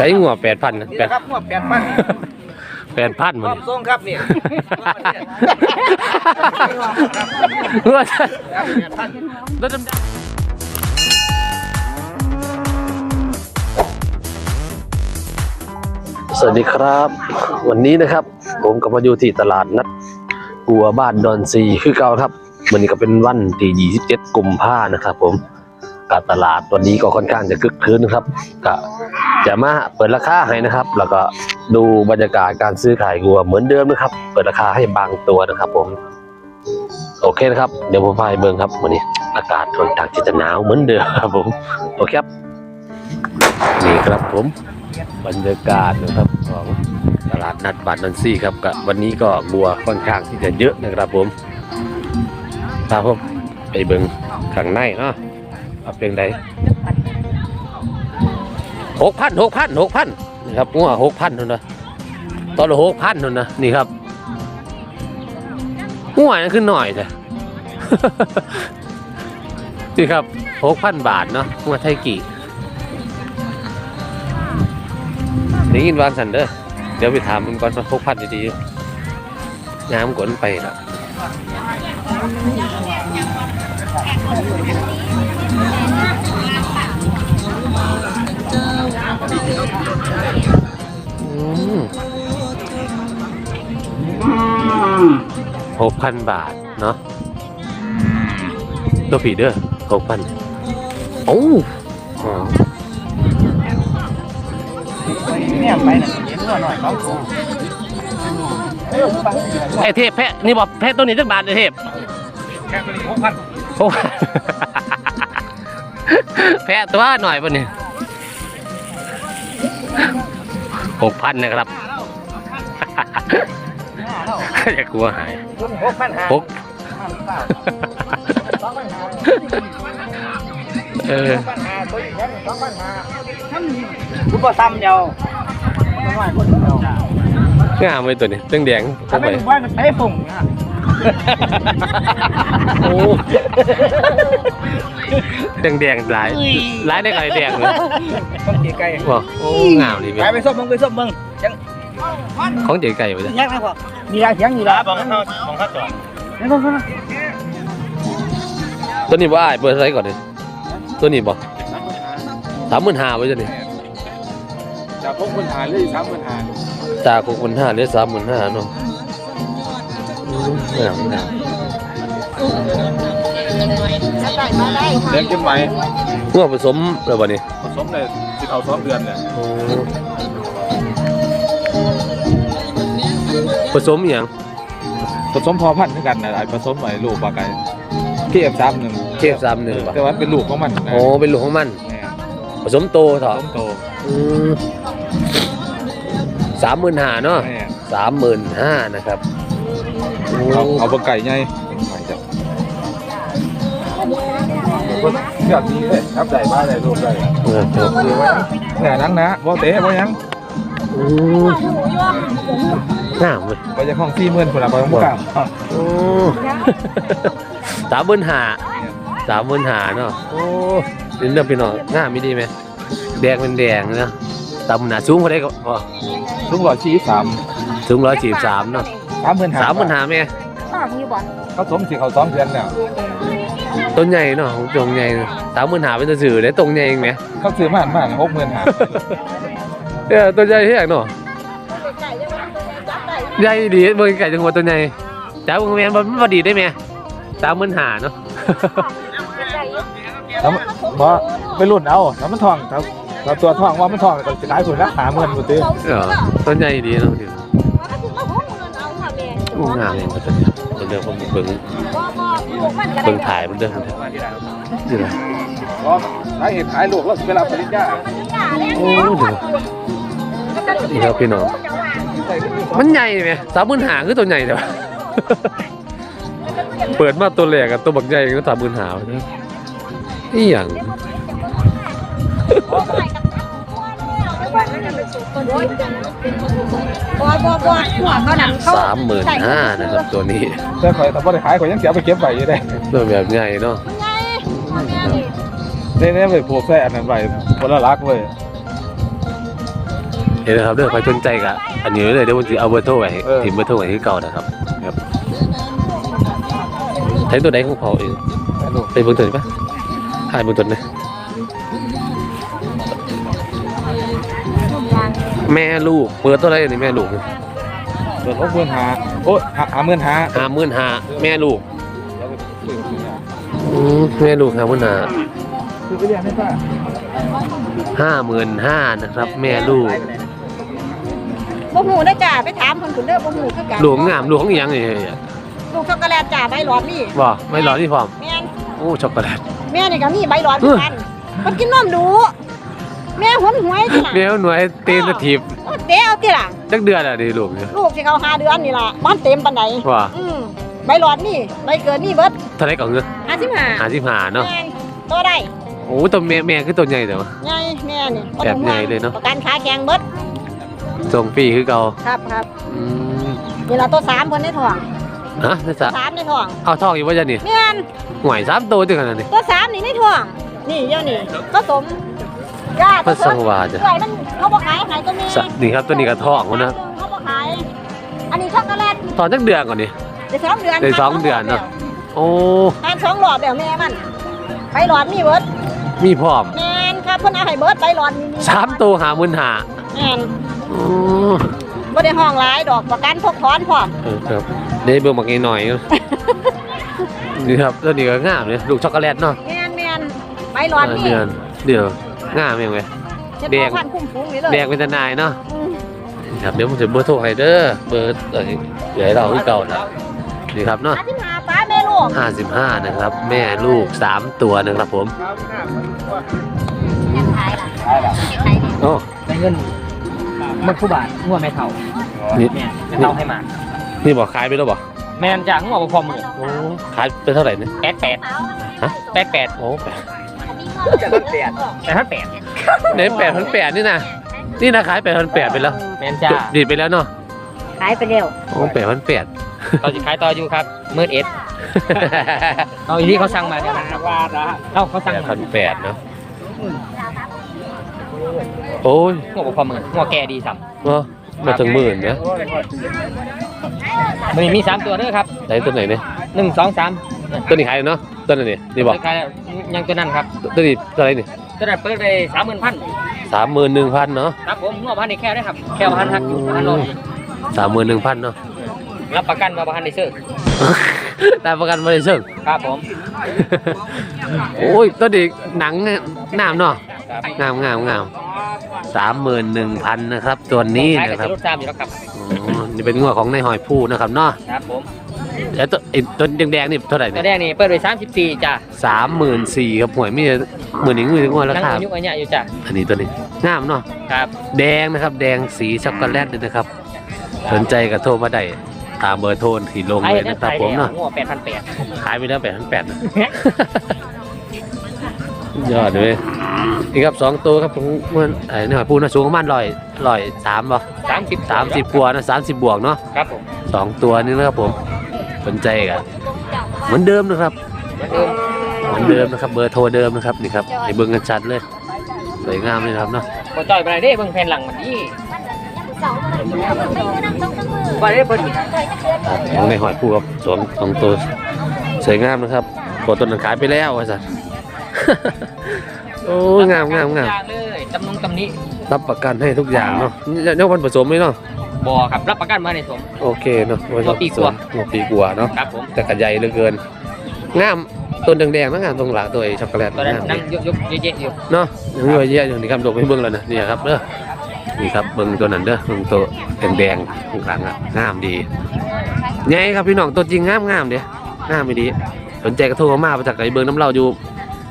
ใช้งัวแปดพันนี่แปดนะครับงวดแปดพันแปดพันพมัร้อนมส่งครับนี่งัวครับแปดพันรถดำสวัสดีครับ วันนี้นะครับ ผมก็มาอยู่ที่ตลาดนัดกัวบ้านดอนซีคือเก่าครับวันนี้ก็เป็นวันที่27กุมภานะครับ ผมการตลาดวันนี้ก็ค่อนข้างจะคึกคืนนะครับก็ จะมาเปิดราคาให้นะครับ แล้วก็ดูบรรยากาศการซื้อขายวัวเหมือนเดิมนะครับ เปิดราคาให้บางตัวนะครับ ผม โอเคนะครับ เดี๋ยวผมพาไปเบิ่งครับวันนี้ อากาศค่อนข้างจะหนาวเหมือนเดิมครับผมโอเคครับนี่ครับผมบรรยากาศนะครับของตลาดนัดบานนันซี่ครับกับวันนี้ก็บัวค่อนข้างที่จะเยอะนะครับผมพาผมไปเบิ่งข้างในเนาะเอาเป็นได หกพันหกพันหกพันนี่ครับงัวหกพันนู่นนะตอนละหกพันนู่นนะนี่ครับงัวนั่นขึ้นหน่อยจ้ะนี่ครับหกพันบาทเนาะงัวไทยกี่ได้ยินวางสันเด้อเดี๋ยวไปถามมันก่อนว่าหกพันดีๆงามกวนไปละ หกพันบาท เนาะตัวผีเด้อหกพันโอ้อ๋อเนี่ยไปน่ะเห็นว่าหน่อยเขาโกงไอเทพแพะนี่บอกแพะตัวนี้จักบาทเลยเทพแค่ตัวนี้หกพันโอ้แพะตัวหน่อยป่ะเนี่ย หกพันนะครับ อย่ากลัวหายหกพันห้าหกเออพันห้าตัวนี้แค่สองพันห้าคุณบ่ซ้ำเดียวไม่ไหวคนเดียวงามเลยตัวนี้เรื่องแดงถ้าเข้าไปไม่ถูกว่ามันใช้ปุ่มนะ โอ้แดงแดงๆหลายหลายได้กับไอ้แดงเลยต้องเจ๊ไก่ว้าวโอ้งามดีเว้ไปยไปส้มมึงไปส้มมึงยังของเจ๊ไก่ไปเลยยังไงพ่อมียาเสียงอยู่แล้วบอกเขาของเขาจอดนี่ก็ตัวนี้ว่าเปิดอะไรก่อนดิตัวนี้บ่สามหมื่นห้าไว้จ้ะนี่จากพวกคนหาเลยสามคนหาจากหกหมื่นห้าเหลือสามหมื่นห้าเนาะ อืมงามงามเลี้ยงกินไหมเมื่อผสมแล้วบ่นี่ผสมเลยสิเอาสองเดือนเลยผสมอหย่างผสมพอพันธุ์ด้วยกันนะไอ้ผสมไอ้ลูกปลาไก่เคฟสามหนึ่งเคฟสามหนึ่งป่ะแต่ว่าเป็นลูกของมันนะโอ้เป็นลูกของมัน แม่ผสมโตเถอะสมโตสามหมื่นห้าเนาะแม่ สามหมื่นห้านะครับ เอาเอาเบอร์ไก่ไงไก่จ้ะเลือกดีเลยครับได้มาได้ลูกได้เออเออเดี๋ยวไว้แหน่นังนะบ่เตะบ่ยังอืมงามเว้ยบ่ยังห้องสี่หมื่นคนละบ่ต้องกล้าโอ้สามหมื่นห้าสามหมื่นห้าเนาะโอ้นี่เรื่องพี่น้องงามไม่ดีไหมแดงเป็นแดงเนาะตำหนาสูงเขาได้ก็พอลูกหล่อชี้สามสูงร้อยสี่สามเนาะ สามหมื่นห้าสามหมื่นห้าแม่เขาสมสิเขาสองเดือนแล้วต้นใหญ่เนาะตรงใหญ่สามหมื่นห้าเป็นตัวสื่อได้ตรงใหญ่เองไหมเขาซื้อมามาหกหมื่นห้าเออตัวใหญ่แห้งเนาะใหญ่ดีเบิ่งไก่จังหวัดตัวใหญ่จ้าเบิ่งแม่นบ่มันบ่ดีได้ไหมสามหมื่นห้าเนาะแล้วบ่ไปรุ่นเอาแล้วมันทองครับเราตัวทองว่ามันทองก็จะขายผลละหาหมื่นกูตื้อเออต้นใหญ่ดีเนาะเดี๋ยวโอ้ งามเลยมันจะเป็นเรื่องของเบิ่งเบิ่งถ่ายมันเด้อมันเด้อนี่แหละเพราะสาเหตุขายลูกแล้วสิไปรับปริญญาโอ้เดี๋ยวนี่ครับพี่น้องมันใหญ่ไหมสามหมื่นหาคือตัวใหญ่แต่ว่าเปิดมาตัวแรกอะตัวบักใหญ่ก็สามหมื่นห้านี่อย่าง บอบอบอหัวเขาหนังเขาสามหมื่นห้านะครับตัวนี้แต่ข่อยถ้าบ่ได้ขายข่อยยังเสียไปเก็บไว้อยู่ได้ตัวแบบใหญ่เนาะเน่ๆไปผูกใส่อันนั้นไว้บ่ละลักเว้ยห็นนะครับเรื่องใครสนใจกะอันนี้เลยเดี๋ยวผมจะเอาเบอร์โทรไว้ถิ่มเบอร์โทรไว้ที่เก่านะครับครับใช้ตัวใดของเขาเองไปเบนตัวนี้ปะถ่ายเบนตัวนี้ แม่ลูกเปิดตัวอะไรนี่แม่ลูกเปิดหกหมื่นหาโอ้ยหาหาหมื่นหาห้าหมื่นห้าแม่ลูกอืมแม่ลูกห้าหมื่นห้าคือไปเรียนให้ป้าห้าหมื่นห้านะครับ แม่ลูกบ่หูได้อจ้าไปถามคนคุณเด้อบ่หูคือกันหลวงงามหลวงอีหยังนี่ลูกช็อกโกแลตจ้าใบหลอดนี่บ่ไม่หรอที่พร้อมแม่นโอ้ช็อกโกแลตแม่นี่ก็มีใบหลอดเหมือนกันมันกินนมดู แม่หวนหวยจ้ะแมวหน่วยเต้นสถีบโอ้เตะเอาติล่ะ จักเดือนอะดิลูกเนี่ยลูกสิเขาหาเดือนนี่ล่ะบ้านเต็มปานใดว่าอืมใบหลอดนี่ใบเกิดนี่เบิดเท่าไรก่อนเงือ55หาสิบหาเนาะแม่นตัวได้โอ้ตัวแม่แม่คือตัวใหญ่แต่ว่า ใหญ่แม่นี่แบบใหญ่เลยเนอะ ประกันขาแข็งเบิดทรงปีคือเก่าครับครับอืมนี่ล่ะตัวสามเพิ่นในท้องฮะนี่จ้ะสามในท้องเอาทองอีกว่าจะนี่แม่น หวยสามตัวจังกันนี่ตัวสามนี่ในท้องนี่เดี๋ยวนี่ผสม ยาพระสงฆ์ว่าจ้ะเอื่อยมันเขาบ่ขายขายตัวนี้สะนี่ครับตัวนี้ก็ทองวะนะเขาบ่ขาย อันนี้ช็อกโกแลตตอนจักเดือนก่อนนี่ได้สองเดือนได้สองเดือนเนอะ โอ้ทานสองหลอดแล้วแม่มันไปหลอดนี่เบิดมีพร้อมแม่นครับเพิ่นเอาให้เบิดไปหลอดนี่สามตัวหาหมื่นหาแม่นโอ้บ่ได้ห้องหลายดอกประกันพกถอนพร้อมเออครับได้เบิ่งบักหน่อยๆนี่ครับตัวนี้ก็งามเลยลูกช็อกโกแลตเนาะแม่นแม่นไปหลอดนี่เดือนเดี๋ยว งามยังไงเช็ดแดพงอพันคุ้มฟุ้งนี่เลยแดงเป็นทนายเนาะอืมครับเดี๋ยวผมจะเบอร์โทรให้เด้อเบอร์เอ้ยเดี๋ยวให้เราที่เก่านะนี่ครับเนาะอาทิตย์หาป้าแม่ลูก55 นะครับ แม่ลูกสามตัวนะครับผมยังขายล่ะขายดีโอ้ได้เงินมันผู้บาทงัวแม่เฒ่านี่แม่แม่เฒ่าให้มา นี่บอกขายไปแล้วบอกแม่นจากงัวบ่พอมือโอ้ขายเป็นเท่าไหร่เนี่ยแปดแปดฮะแปดแปดโอ้แปด แต่ถ้าแปดไหนแปดพันแปดนี่นะนี่นะขายแปดพันแปดไปแล้วแม่นจ้าดีดไปแล้วเนาะขายไปเร็วโอ้แปดพันแปดเราจะขายต่ออยู่ครับมืดเอ็ดเอาอีที่เขาสั่งมาเนี่ยนะครับเอาเขาแปสั่งดมาพันแปดเนาะโอ้ยงัวบ่พอมืองัวแก่ดีสัมเนาะมาถึงหมื่นเนี่ยมันมีสามตัวเด้อครับไหนตัวไหนเนี่ยหนึ่งสองสาม ตัวนี้ขายเนาะตัวนั้นนี่นี่บอกขายยังตัวนั้นครับตัวนี้ตัวไหนนี่ตัวนั้นเปิดไปสามหมื่นพันสามหมื่นหนึ่งพันเนาะครับผมงัวพันในแค่ได้ครับแค่พันหักอยู่พันโลสามหมื่นหนึ่งพันเนาะรับประกันมาพันในซื้อแต่ประกันไม่ได้เชิงครับผมโอ้ยตัวเด็กหนังงามเนาะครับงามงามงามสามหมื่นหนึ่งพันนะครับ ตัวนี้ขายกับนะครับรถตามอยู่แล้วครับอ๋อนี่เป็นงวของในายหอยผู้นะครับเนาะครับผม แล้วตัวไอ้ตัวแดงๆนี่เท่าไหร่ตัวเนี่ยแรกนี่เปิดไปสามสิบสี่จ้ะสามหมื่นสี่ครับหวยมีหมื่นหนึ่งหมื่นงวดรายังคาอายุอันเนี้ยอยู่จ้ะอันนี้ตัวนี้งามเนาะครับแดงนะครับ แดงสีช็อกโกแลตเลยนะครับ สนใจก็โทรมาได้ตามเบอร์โทรที่ลงไอ้เลยนั่นนะครับขายผมแล้วเนาะงัวแปดพันแปดขายไปแล้วแปดพันแปดนะ ยอดเลยนี่ครับสองตัวครับผมมันไอ้นี่หอยปูนะสูงประมาณร้อยร้อยสามป่ะสามสิบสามสิบกว่านะสามสิบบวกเนาะครับผมสองตัวนี้นะครับผม สนใจกันเหมือนเดิมนะครับเหมือนเดิมเหมือนเดิมนะครับ เบอร์โทรเดิมนะครับนี่ครับให้เบิ่งกันชัดเลยสวยงามเลยนะครับเนาะพอจ่อยไปไหนเด้เบิ่งแผ่นหลังมันนี่ไปได้เพิ่นของในหอยปูครับสองสองตัวสวยงามนะครับตัวต้นนั้นขายไปแล้วว่าสันโอ้ยงามงามงามอย่างเลยจำนงจำนี้ รับประกันให้ทุกอย่างเนาะยกวันผสมไหมเนาะ บ่ครับรับประกันมาในสม โอเคเนาะวันหัวปีกว่าหัวปีกว่าเนาะครับผมแต่กระใหญ่เหลือเกินงามต้นแดงๆนะงามตรงหลังตัวไอ้ช็อกโกแลตตอนนั้นงามนั่ดีงยกยกเยอะๆอยู่เนาะยังมีไว้เยอะอย่างนี้ครับลงให้เบิ่งแล้วนะนี่ครับเด้อนี่ครับเบิ่งตัวนั้นเด้อเบิ่งตัวแดงๆข้างหลังอะงามดีไงครับพี่น้องตัวจริงงามงามเด้งามไม่ดีสนใจก็โทรมามาจากไอ้เบิ่งน้ำเราอยู่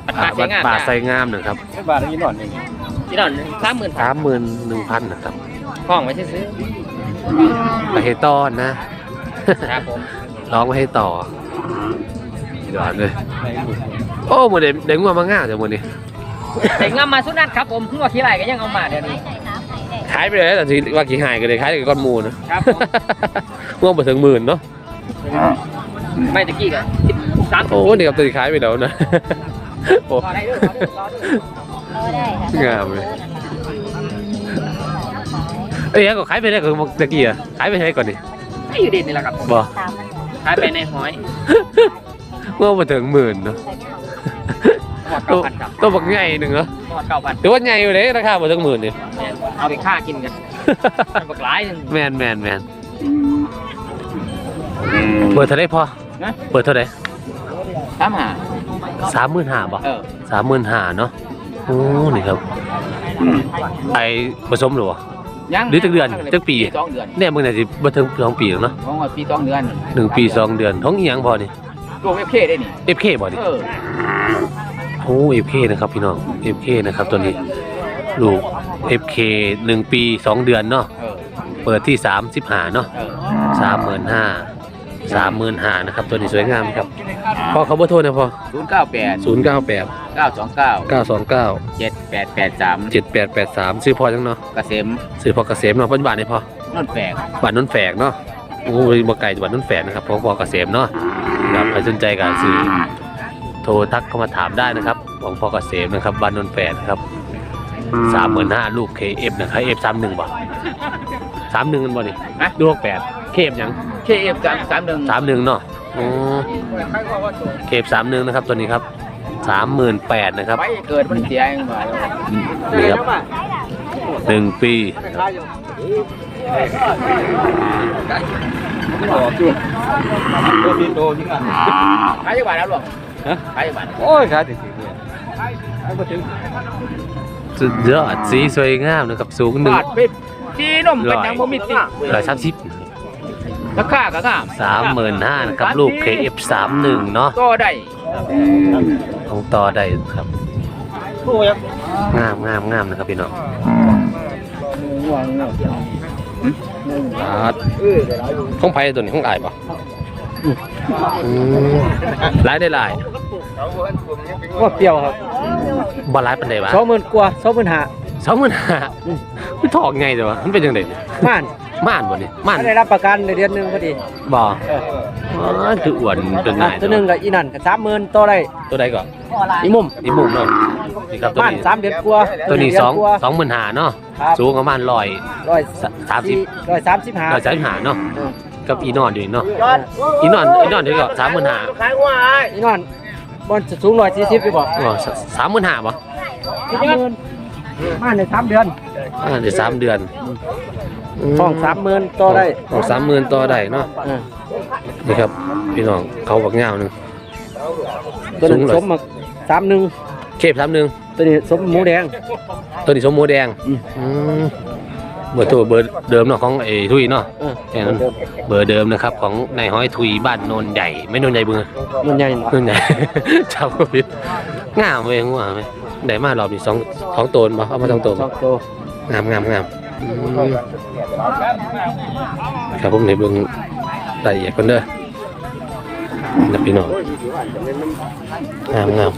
ปัดอ่าปาวัดใช้งานป่าจ้ะไซงามนะครับบาทนี้หน่อยนึงที่นั่นสามหมื่นสามหมื่นหนึ่งพันนะครับห้องไว้ซื้อ ไปให้ต้อนนะๆครับผมร้องไว้ให้ต่อดีดอนเลยโอ้หมดเด็เด็กงัวมาง่าจังหมดนี่แต่งามมาสุดนัดครับผมหัวขี้ไหลก็ยังเอามาเดี๋ยวนี้ขายไปเลยแต่ทีว่ากี่หายกันเลยขายกับก้อนหมูนะครับผมง่วงไปถึงหมื่นเนาะไม่ตะกี้กันสามสิบโอ้นี่ครับตัวที่ขายไปแล้วนะโอ้ต่อได้ด้วยต่อได้ด้วยเออได้ค่ะงามเลย อ้ยยังก็ขายไปได้ก่อนตะกี้อะขายไปให้ก่อนดิไม่อยู่ดินนี่แหละครับบ่ขายไปในหอยเมื่อมาถึงหมื่นเนาะหอดตัเก้าวพันครับตัวบักใหญ่หนึ่งเนาะหอดเก้าพันถือว่าใหญ่อยู่เลยราคามาถึงหมื่นนี่เอาไปฆ่ากินกันมันบักหลายหนึงแมนแมนแมนเปิดเท่าไรพอนะเปิดเท่าไรตามหาสามหมื่นห้าบ่เออสามหมื่นห้าเนาะโอ้นี่ครับไอผสมหรือวะ ยังหรือจักเดือนจักปี สองเดือนเนี่ยมึงน่าจะมาถึงสองปีแล้วเนาะของว่าปีสองเดือนหนึ่งปีสองเดือนท้องเอียงพอนี่รวมเอฟเคได้นี่ FK บ่นี่เออโอ้ FK นะครับพี่น้อง FK นะครับตัวนี้ ลูก FK หนึ่งปีสองเดือนเนาะ เออเปิดที่สามสิบห้าเนาะเออสามหมื่นห้า สามหมื่นห้านะครับ ตัวนี้สวยงามครับพอเขาเบอร์โทรนะพอศูนย์เก้าแปดศูนย์เก้าแปดเก้าสองเก้าเก้าสองเก้าเจ็ดแปดแปดสามเจ็ดแปดแปดสามซื้อพอจังเนาะเกษมซื้อพอเกษมเนาะปัจจุบันนี่พอนนท์แฝกบ้านนนแฝกเนาะโอ้ยบ่ไก่บ้านนนแฝกนะครับพอพอเกษมเนาะครับใครสนใจก็ซื้อโทรทักเข้ามาถามได้นะครับ ของพอเกษมนะครับบ้านนนแฝกนะครับสามหมื่นห้าลูก KF นะครับ F สามหนึ่งบ่สามหนึ่งกันบ่ดินะลูกแปด KF ยังเคเอฟสามสามหนึ่งสามหนึ่งเนาะอ๋อ KF สามหนึ่งนะครับตัวนี้ครับสามหมื่นแปดนะครับไปเกิดมันเสียเองบ่นี่ครับหนึ่งปีขายยี่บาทแล้วหรอฮะขายยี่บาทโอ้ยครับจริงๆเนี่ยไอ้บ่ถึงสุดยอดสีสวยงามนะครับสูงหนึ่งบาทเป็นที่นมเป็นยังบ่มีติร้อยสามสิบ ราคาก็งามสามหมื่นห้านะครับลูก KF สามหนึ่งเนาะก็ได้ต้องต่อได้ครับงามงามงามนะครับพี่น้องครับของไผ่ตัวนี้ของอายปะอืมหลายได้หลายว่าเปรี้ยวครับบ่หลายปันใดวะสองหมื่นกว่าสองหมื่นห้า สองหมื่นห้าไม่ถอกไงแต่วะมันเป็นยังไงเนี่ยม่านม่านบ่นี่ม่านได้รับประกันในเดือนหนึ่งพอดีบ่อ๋อคืออ้วนเป็นนายตัวหนึ่งกับอีนั่นกับสามหมื่นต่อได้ตัวใดก่อนอีมุมอีมุมเนาะนี่ครับตัวม่านนี้สามเดือนกว่าตัวนี้เดืสองกว่าสองหมื่นห้าเนาะครับสูงประมาณร้อย ร้อยสามสิบ ร้อยสามสิบห้าร้อยสามสิบห้าเนาะกับอีนอนอยู่นี่เนาะอีนอนอีนอนนี่ก็สามหมื่นห้าอีนั่นบนสูงร้อยสี่สิบไปบอกอ๋อสามหมื่นห้าป่ะสามหมื่น ม่านในสามเดือนอ่าเดี๋ยวสามเดือนทองสามหมื่นต่อได้ทองสามหมื่นต่อได้เนาะเออนี่ครับพี่น้องเขาบักเงาวหนึ่งตัวหนึ่งสูงเลยสมมาสามหนึ่งเคบสามหนึ่งตัวนี้สมหมูแดง ตัวนี้สมโมแดงอืมอืมเบอร์โทรเบอร์เดิมเนาะของไอ้ทุยเนาะเออแค่นั้นเบอร์เดิมนะครับ ของนายห้อยทุยบ้านโนนใหญ่ไม่โนนใหญ่เบือมันใหญ่โนนใหญ่ชาวก็ผิดงามเว้ยงามเว้ย ได้มารอบนี้สองสองโตนบ่เอามาสองโตนสบ่องตัวงามงามงามอืมครับผมในเบื้องรายละเอียดกันเด้อนะพี่น้องงามงาม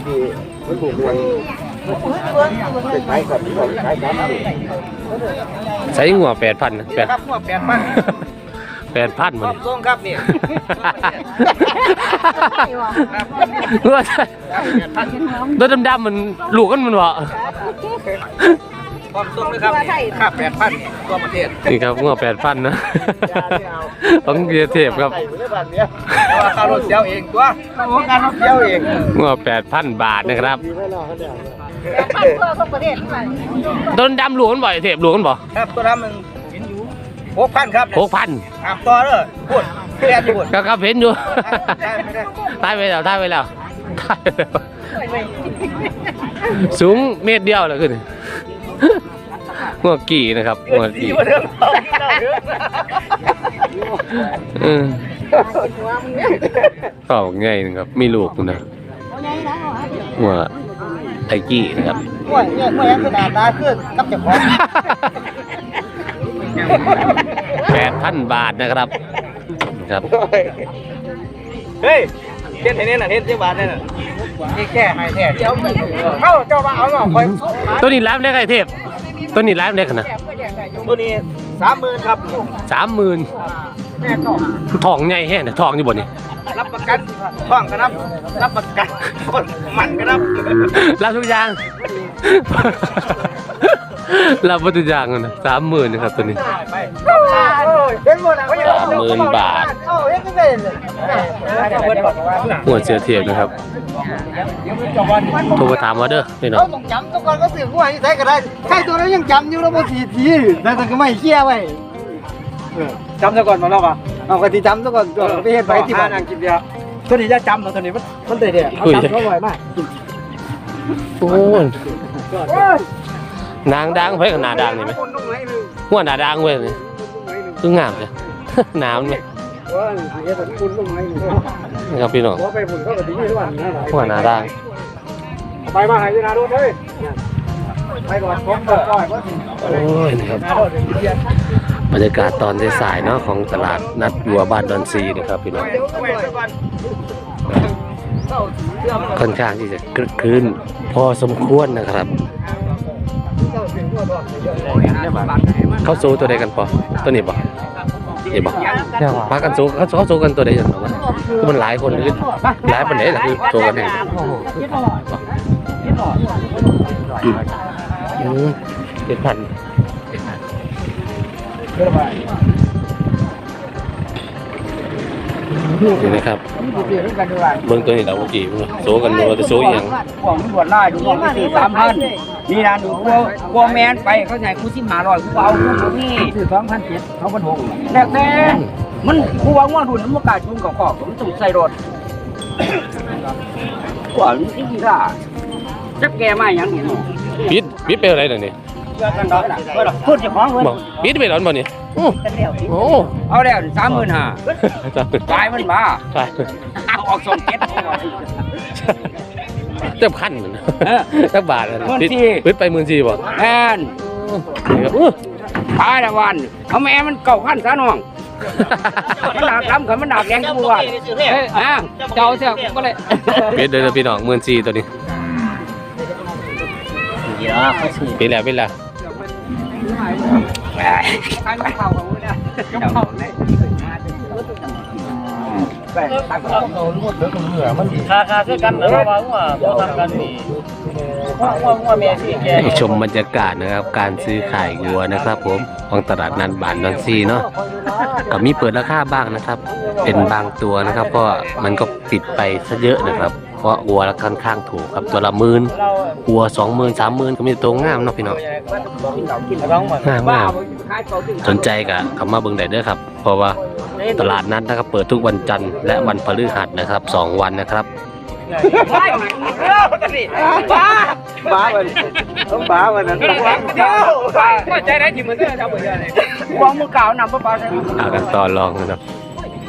ใช้หัวแปดพันแปดครับหัวแปดพัน แปดพันมันส่งครับนี่หัวตัวดำๆมันลูกกันมันวะความส่งเลยครับค่าแปดพันตัวประเทศนี่ครับหัวแปดพันนะต้องเกียร์เทพครับแต่ว่าค่ารถเสียวเองตัวค่ารถเสียวเองหัวแปดพันบาทนะครับพันเพื่อของประเทศไปต้นดำหลวงกันบ่อยเทพหลวงกันบ่ครับตัวนั้นมันเห็นอยู่หกพันครับหกพันถามต่อเลยพูดเรียนอยู่พูดก็ครับเห็นอยู่ได้ไม่ได้ตายไปแล้วตายไปแล้วตายไปแล้ว สูงเมตรเดียวเลยขึ้นหัวกี่นะครับหัวดีกี่กว่าเดิมเอาเดิมเออก็ง่ายนะครับ มีลูกนะหัวไอ้กี้นะครับห่วยเนี่ยห่วยขนาดตาขึ้นกับเจ้าของแป ดพันบาทนะครับ ครับเฮ้ยเฮ็ดให้เนี่ยน่ะเฮ็ดจังบาทเนี่ยน่ะนี่แก้ให้แท้เดี๋ยวเข้าเจ้ามาเอาเนาะคอยตัวนี้ร้านเล็กไอ้เทพตัวนี้ร้านเล็กนะตัวนี้30,000ครับสามหมื่นแม่ต้องทองใหญ่แฮ่นะทองอยู่บนนี่รับประกันท่องก็รับรับประกันมันก็รับรับทุกอย่างรับวัตถุอย่างนะสามหมื่นนะครับตัวนี้เห็นหมดอะเขาจะสามหมื่นบาทเอ้าเห็นไม่เป็นเลยหัวเสือเทียบนะครับโทรมาถามว่าเด้อพี่น้อเขางต้องจำตัวก่อนก็สื่อว่าใช้ก็ได้ใช่ตัวนั้นยังจำอยู่แล้วบางทีทีแต่แต่ก็ไม่เชี่ยไว้จำซะก่อนมาแล้วป่ะเอากะทิจำซะก่อนตัวไปเห็นไปที่บ้านนั่งกินเดียวตัวนี้จะจำตัวนี้มันมันเด็ดเด็ดเขาจำเขาไวมากโอ้ยนางดังเพื่อนหนาดังนี่ไหมคนตรงไหนนึงหัวหนาดังเว้ยนี่ คืองามเลยหนาวไหมว่าเฮ็ดคุณตรงไหนนึงนะครับพี่น้องหัวไปบุญเขาก็ดีทุกวันนะหัวหนาดังไปมาหายนาดูเลยไปก่อนผมเปิดก่อนโอ้ยนะครับบรรยากาศตอนสายๆเนาะของตลาดนัดวัวบ้านดอนซีนะครับพี่น้องค่อนข้างที่จะคลึกคลื้นพอสมควรนะครับ เขาสู้ตัวใดกันปอตัวนี้ปะนี่ปะพากันสู้เขาเขาสู้กันตัวใดกันวะคือมันหลายคนหรือหลายปันไหนล่ะคือตัวกันเองอืมเจ็ดพัน นี่นะครับเบิ่งตัวนี้เราเมื่อกี้เบิ่งสู้กันดูว่าจะสู้อหย่างพวกมึงบวชไล่ดูว่าสี่สามพันนี่นะดูกลัวกลัวแมนไปเขาไหนกูสิบห้าร้อยกูเอากูบ่นี่คือสองพันเจ็ดเขาพันหกแรกแต่มันกูว่าง่วงดุนมันกล้าจุ่มกับขอบมันต้องใส่รถกว่ามันสิล่ะจักแกมาอย่างนี้ปิดปิดไปอะไรหน่ อยนี่พูดเจ้าของเพิ่นบอกปิดไปร้อนบ่นี่โอู้โอ้เอาแล้วสามหมื่นห้าจ้าตายมันบ้าไปเอาออกสองเจ็ดเต็มขั้นมันเออสักบาทเลยหมื่นปิดสี่ ปิดไปหมื่นสี่บ่แอนนี่ครับอู้ ตายละวันเอาแม่มันเก่าขั้นซะน้องมันดากทำขันมันดากแดงกูว่าเฮ้ยอะเจ้าเสียก็เลยปิดเลยนะพี่น้องหมื่นสี่ตัวนี้ปิดแล้วปิดแล้ว ทางเขาของมึงเนี่ยยกเข้าเลยคาคาเท่ากันนะว่าว่าบ่ทำกันนี่ว่าว่าแม่สิแกให้ชมบรรยากาศนะครับ การซื้อขายวัวนะครับ ผมของตลาดนัดบานดอนซีเนาะก็มีเปิดราคาบ้างนะครับ เป็นบางตัวนะครับเพราะมันก็ปิดไปซะเยอะนะครับ เพราะวัวค่อนข้างถูกครับตัวละหมื่นวัวสองหมื่นสามหมื่นก็มีตัวงามเนาะพี่น้องงามงามสนใจก็เข้ามาเบิ่งได้เด้อครับ เพราะว่าตลาดนัดนะครับเปิดทุกวันจันทร์และวันพฤหัสนะครับสองวันนะครับบ้าบ้ามันต้องบ้ามันนั้นว่าใจได้ที่มันจะทำเหมือนอะไรวางมือเก่านำป้าป้าใช่ไหมหากันต่อรองนะครับ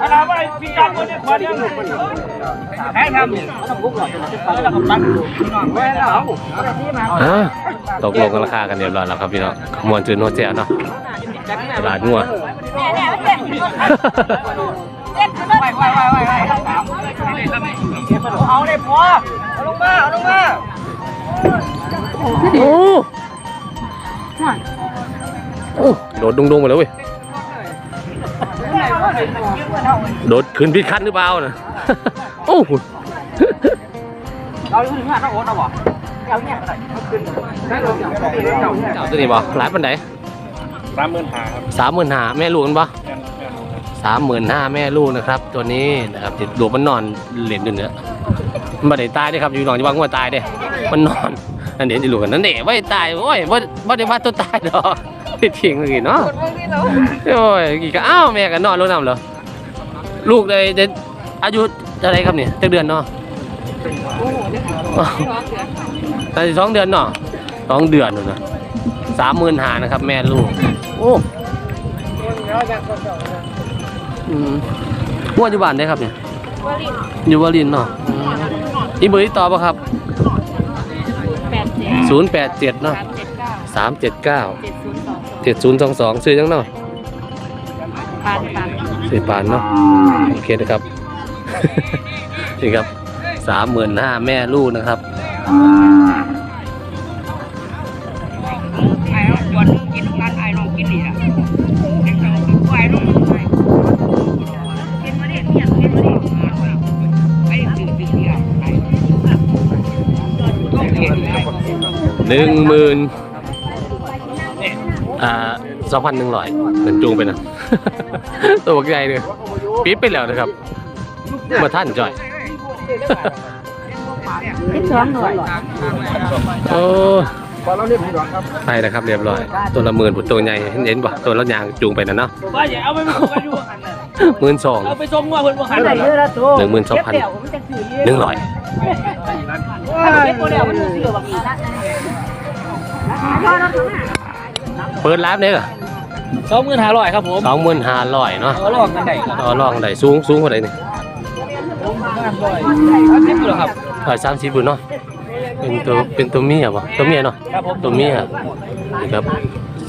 อะไรวะพี่จันคนนี้คนเดียวให้ทำแล้วก็ปั้นน้องไว้แล้วอ่าตกลงกันราคากันเรียบร้อยแล้วครับพี่น้องมวนซื้อโนเซลเนาะตลาดงัวเนี่ยเนี่ยเจ็บเจ็บขึ้นไปไปไปไปเอาเลยพอเอาลงมาเอาลงมาโอ้โอ้โดดดุงๆมาแล้วเว้ย โดดขึ้นพิดคันหรือเปล่านะโอ้เอาถึงห้าต้องโอนเอาบ่เจ้าตัวนี้บ่หลายปันไหนสามหมื่นหาครับสามหมื่นห้าแม่ลูกกันปะสามหมื่นห้าแม่ลูกนะครับ ตัวนี้นะครับติดลูกมันนอนเหรียญอยู่เนี่ยมันไม่ได้ตายเด้ครับอยู่หนองจะว่างัวตายเด้มันนอน นั่นเดี๋ยจะลูกกันนั่นเด็ไม่ตายโอ้ยไม่ไม่ได้ว่าตัวตายดอกที่ทิ้งเลยเนาะโอ้ยกี่ก็อ้าวแม่กันนอนลงน้ำเหรอลูกเลยจะอายุอะไรครับเนี่ยจักเดือนเนาะตอนสองเดือนเนาะสองเดือนนะสามหมื่นหานะครับ แม่ลูก โอ้ว่าอยู่บ้านได้ครับเนี่ยอยู่วารินเนาะอีเบอร์ที่ต่อปะครับ ศูนย์แปดเจ็ดเนาะสามเจ็ดเก้าสามเจ็ดเก้าเจ็ดศูนย์สองสองเจ็ดศูนย์สองสองซื้อยังเนาะพันพันสี่พันเนาะโอเคนะครับ นี่ครับสามหมื่นห้าแม่ลูกนะครับ หนึ่งหมื่นอ่าสองพันหนึ่งร้อยเงินจูงไปนะ ตัวบักใหญ่เลยปี๊บไปแล้วนะครับมาท่านจ่อยเป็นสองหน่วยโอ้พ อเราเรียบร้อยครับไปนะครับเรียบร้อย ตัวละหมื่นตัวใหญ่เห็นเห็นป่ะตัวละยางจูงไปนะเนาะว่าอย่าเอาไปมันไปดูหันน่ะหมื่นสองเอาไปส่งว่าเพิ่นบ่หันไหนน่ะเยอะละตัวหนึ่งหมื่นสองพันเดี๋ยวมันจะถือเยอะหนึ่งร้อยถ้าเป็นโมเดลมันถือแบบนี้นะพอเราถึงอะเปิดร้านเนี่ยสองหมื่นห้าร้อยครับผมสองหมื่นห้าร้อยเนาะเอาลองกันได้ครับต่อรองได้สูงสูงกว่าไหนนี่ห้าสิบอยู่แล้วครับร้อยสามสิบบุญเนาะ เป็นตัวเป็นตัวเมียป่ะตัวเมียเนาะครับผมตัวเมียนี่ครับ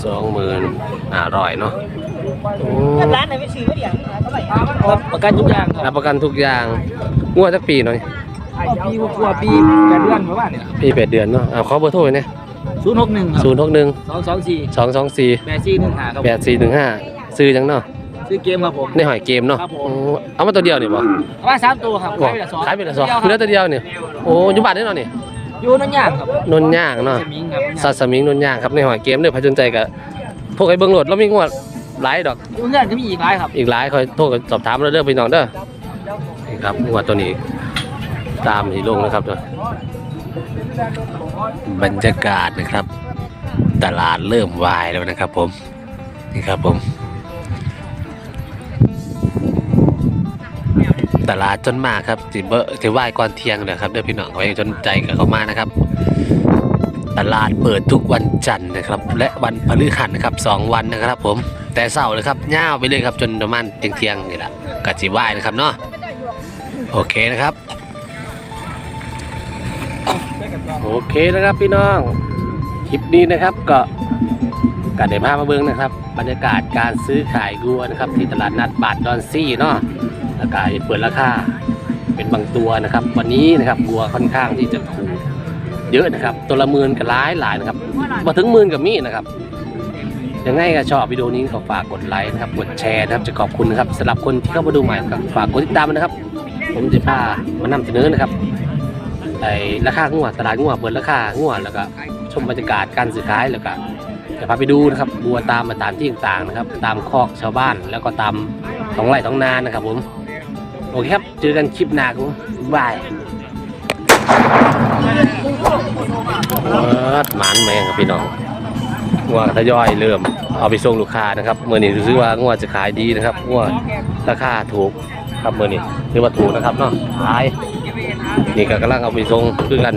สองหมื่นห้าร้อยเนาะโอ้ร้านไหนไปซื้อเดี๋ยวเขาไปรับประกันทุกอย่างครัรับบประกันทุกอย่างงวดสักปีหน่อยปีกว่าปีแปดเดือนประมาณเนี่ยปีแปดเดือนเนาะเอาขอเบอร์โทรไว้เนี่ยศูนย์หกหนึ่งครับศูนย์หกหนึ่งสองสองสี่สองสองสี่แปดสี่หนึ่งห้าครับแปดสี่หนึ่งห้าซื้อจังเนาะซื้อเกมครับผม ในหอยเกมเนาะครับผม โอ้เอามาตัวเดียวนี่บ่ ประมาณสามตัวครับบ่ขายไปละสองขายไปละสองคือแล้วตัวเดียวนี่โอ้อยุบาทนี่เนาะนี่ อยู่นั่นย่างครับนนย่างเนาะสมิงครับสัตว์สมิงนนย่างครับในหอยเกมเด้อพาสนใจกับพวกไอ้เบิ่งโหลดแล้วมีงวดหลายดอกอยู่เงื่อนก็มีอีกหลายครับอีกหลายคอยโทรกันสอบถามเราเด้อพี่น้องเด้อนี่ครับงวดตัวนี้ ตามที่ลงนะครับเด้อบรรยากาศนะครับ ตลาดเริ่มวายแล้วนะครับผมนี่ครับผม ตลาดจนมากครับสิเบอร์สิวายก่อนเที่ยงนะครับเด้อพี่น้องไว้จนใจกับเขามานะครับ ตลาดเปิดทุกวันจันทร์นะครับ และวันพฤหัสนะครับสองวันนะครับ ผมแต่เสาร์เลยครับย่าวไปเลยครับจนประมาณเที่ยงๆนี่แหละกะจิวายนะครับเนาะโอเคนะครับ โอเคนะครับพี่น้องคลิปนี้นะครับก็การเดินภาพมาเบิ้งนะครับ บรรยากาศการซื้อขายวัวนะครับ ที่ตลาดนัดบาทดอนซี่เนาะ แล้วก็เปิดราคาเป็นบางตัวนะครับ วันนี้นะครับวัวค่อนข้างที่จะถูกเยอะนะครับ ตัวละหมื่นกับหลายหลายนะครับมาถึงหมื่นกับมีนะครับยังไงก็ชอบวิดีโอนี้ก็ฝากกดไลค์นะครับกดแชร์นะครับจะขอบคุณนะครับสำหรับคนที่เข้ามาดูใหม่ก็ฝากกดติดตามนะครับ ผมจะพามานำเสนอนะครับไอ้ราคางัวตลาดงัวเปิดราคางัวแล้วก็ชมบรรยากาศการซื้อขายแล้วก็จะพาไปดูนะครับบัวตามมาตามที่ต่างๆนะครับ ตามคอกชาวบ้านแล้วก็ตามท้องไร่ท้องนานะครับผม โอเคครับ เจอกันคลิปหน้าครับบายเออหมานแมงครับพี่น้องงัวทยอยเริ่มเอาไปส่งลูกค้านะครับเมื่อนี้รู้สึกว่างัวจะขายดีนะครับงัวราคาถูกครับเมื่อนี้ถือว่าถูกนะครับเนาะขายนี่ก็กำลังเอาไปส่งคือกัน